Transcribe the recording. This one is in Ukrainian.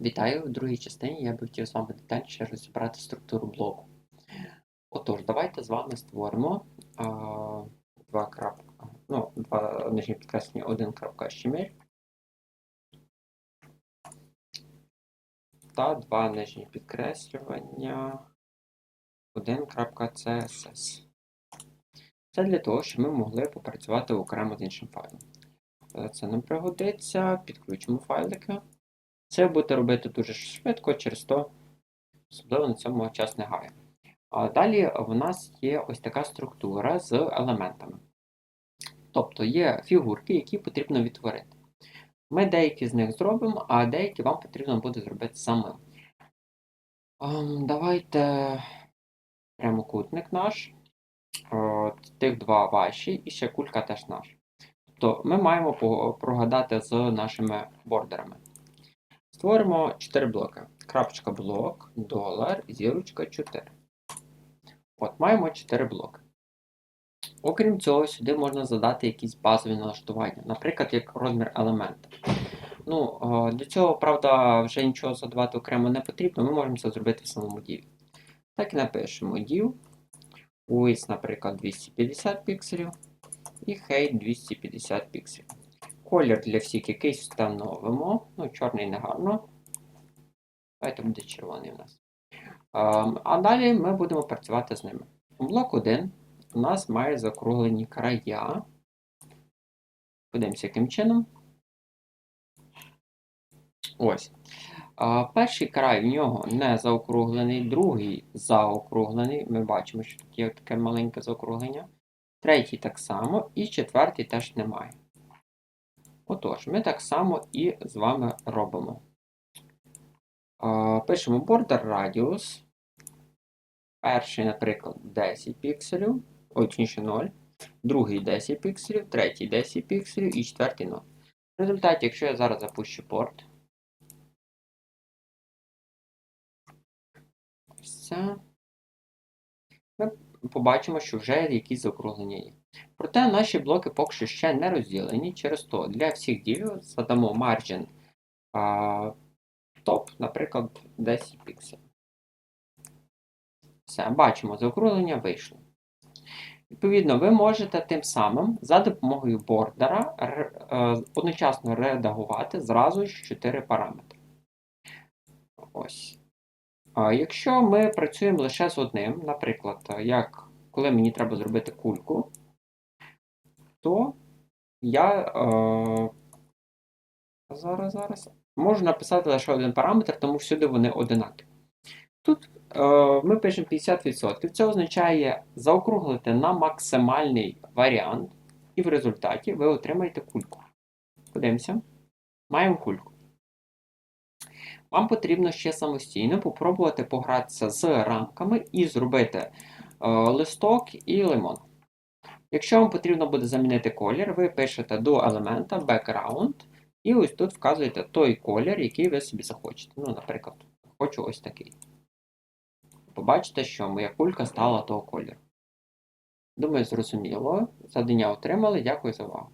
Вітаю! В другій частині я би хотів з вами детальніше розібрати структуру блоку. Отож, давайте з вами створимо а, два крапка, ну, два нижні підкреслення, один крапка HTML та два нижні підкреслювання, один крапка CSS. Це для того, щоб ми могли попрацювати окремо з іншим файлом. Е, Це нам пригодиться, підключимо файлики. Це буде робити дуже швидко, через то особливо на цьому час не гає. А далі в нас є ось така структура з елементами. Тобто є фігурки, які потрібно відтворити. Ми деякі з них зробимо, а деякі вам потрібно буде зробити самим. Ем, Давайте прямокутник наш, тих два ваші, і ще кулька теж наш. Тобто ми маємо прогадати з нашими бордерами. Створимо 4 блоки. Крапочка блок, долар, зірочка 4. От, маємо 4 блоки. Окрім цього, сюди можна задати якісь базові налаштування, наприклад, як розмір елемента. Ну, е, для цього, правда, вже нічого задавати окремо не потрібно, ми можемо це зробити в самому діві. Так і напишемо div, width, наприклад, 250 пікселів і height 250 пікселів. Колір для всіх якийсь встановимо. Ну, чорний не гарно. Давайте буде червоний у нас. А далі ми будемо працювати з ними. Блок 1 у нас має закруглені края. Подивимося, яким чином. Ось. Перший край в нього не заокруглений, другий заокруглений. Ми бачимо, що тут є таке маленьке заокруглення. Третій так само, і четвертий теж немає. Отож, ми так само і з вами робимо. Пишемо border radius. Перший, наприклад, 10 пікселів, ой, точніше 0. Другий 10 пікселів, третій 10 пікселів і четвертий 0. В результаті, якщо я зараз запущу порт, ось це, ми побачимо, що вже якісь заокруглення є. Проте наші блоки поки що ще не розділені. Через то для всіх дівів задамо margin топ, наприклад, 10 пікселів. Все, бачимо, заокруглення вийшло. Відповідно, ви можете тим самим за допомогою бордера е, одночасно редагувати зразу ж 4 параметри. Ось. Якщо ми працюємо лише з одним, наприклад, як коли мені треба зробити кульку, то я е, зараз, зараз можу написати лише один параметр, тому всюди вони одинакові. Тут е, ми пишемо 50%. Це означає заокруглити на максимальний варіант, і в результаті ви отримаєте кульку. Подивимося. Маємо кульку. Вам потрібно ще самостійно попробувати погратися з рамками і зробити е, листок і лимон. Якщо вам потрібно буде замінити колір, ви пишете до елемента background і ось тут вказуєте той колір, який ви собі захочете. Ну, наприклад, хочу ось такий. Побачите, що моя кулька стала того кольору. Думаю, зрозуміло. Задання отримали. Дякую за увагу.